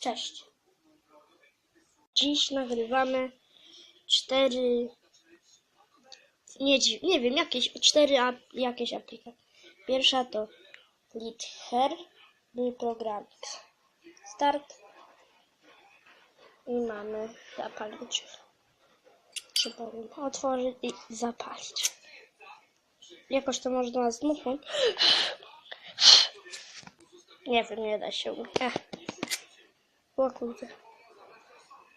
Cześć. Dziś nagrywamy cztery. Nie, nie wiem, jakieś cztery jakieś aplikacje. Pierwsza to LitHer, był program Start. I mamy zapalić. Powiem, otworzyć i zapalić. Jakoś to można zdmuchnąć. Nie wiem, nie da się. Ech. O kurde.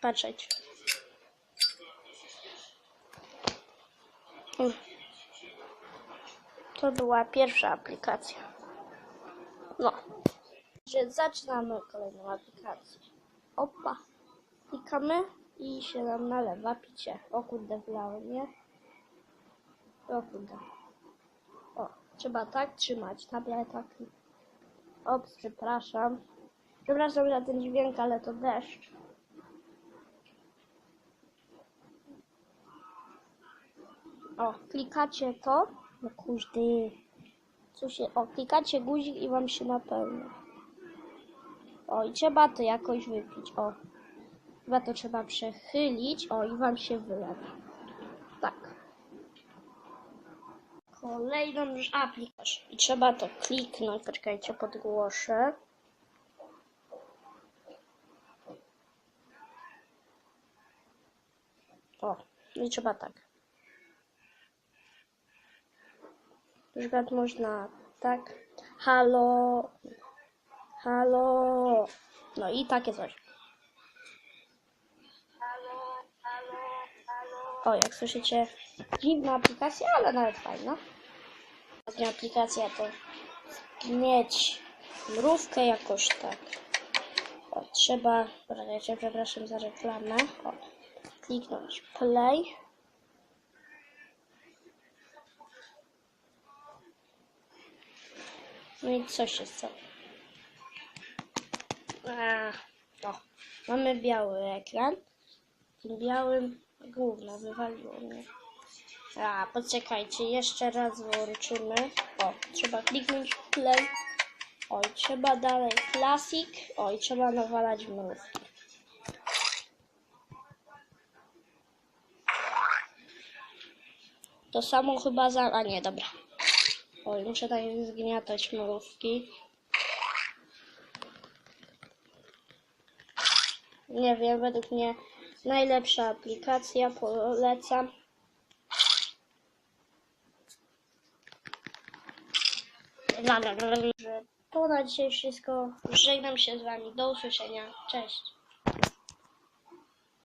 Patrzeć. To była pierwsza aplikacja. No. Że zaczynamy kolejną aplikację. Opa. Klikamy i się nam nalewa picie. O kurde, wlałem, nie? O kurde. O, trzeba tak trzymać. Tableta. Ops, przepraszam. Przepraszam za ten dźwięk, ale to deszcz. O, klikacie to. No kurde. Co się... O, klikacie guzik i wam się napełnia. O, i trzeba to jakoś wypić. O. Chyba to trzeba przechylić. O, i wam się wylewa. Tak. Kolejną już aplikację. I trzeba to kliknąć. Poczekajcie, podgłoszę. O, no i trzeba tak. Przykład można tak. Halo. Halo. No i takie coś. O, jak słyszycie, dziwna aplikacja, ale nawet fajna. Ostatnia aplikacja to mieć mrówkę jakoś tak. O, trzeba, przepraszam za reklamę. O, kliknąć play. No i co się stało? A, o, mamy biały ekran. Tym białym gówno wywaliło mnie. A, poczekajcie, jeszcze raz włączymy. O, trzeba kliknąć play. Oj, trzeba dalej classic. Oj, trzeba nawalać mrówki. To samo chyba za... A nie, dobra. Oj, muszę tak zgniatać mrówki. Nie wiem, według mnie najlepsza aplikacja, polecam. Dobra. To na dzisiaj wszystko. Żegnam się z Wami. Do usłyszenia. Cześć.